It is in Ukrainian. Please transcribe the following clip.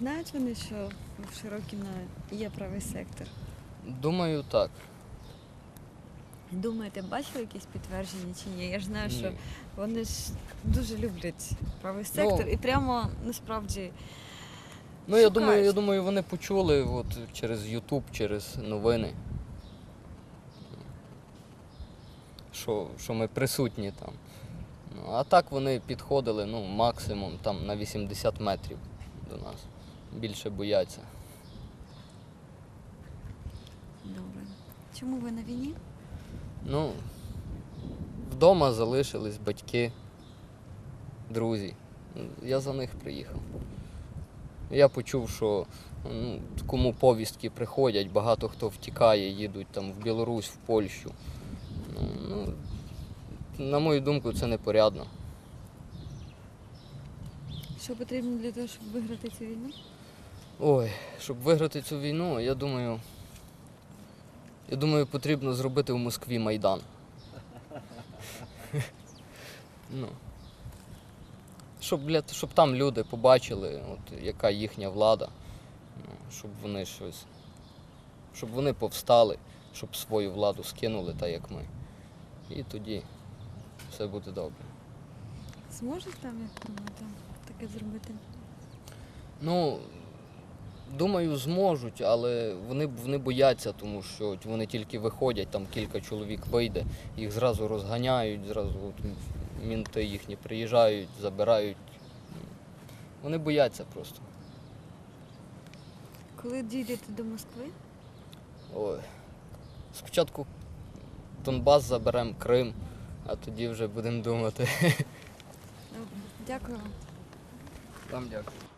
Знають вони, що в Широкіно є правий сектор? Думаю, так. Думаєте, бачили якісь підтвердження чи ні? Я ж знаю, що Ні. вони ж дуже люблять правий сектор і прямо насправді Ну, я Шукають. думаю, я думаю, вони почули от, через YouTube, через новини. Що, що ми присутні там. Ну, а так вони підходили ну, максимум там, на 80 метрів до нас. Більше бояться. добре. Чому ви на війні? Ну, вдома залишились батьки, друзі. Я за них приїхав. Я почув, що ну, кому повістки приходять, багато хто втікає, їдуть там в Білорусь, в Польщу. Ну, ну, на мою думку, це непорядно. Що потрібно для того, щоб виграти цю війну? Ой, щоб виграти цю війну, я думаю. Я думаю, потрібно зробити в Москві Майдан. ну. Щоб, для, щоб там люди побачили, от, яка їхня влада, ну, щоб вони щось. Щоб вони повстали, щоб свою владу скинули, так як ми. І тоді все буде добре. Зможуть там, як думаєте, таке зробити? Ну, думаю, зможуть, але вони, вони бояться, тому що вони тільки виходять, там кілька чоловік вийде, їх зразу розганяють, зразу от, мінти їхні приїжджають, забирають. Вони бояться просто. Коли дійдете до Москви, Ой. Спочатку Донбас заберемо, Крим, а тоді вже будемо думати. Дякую вам. Lan bir dakika.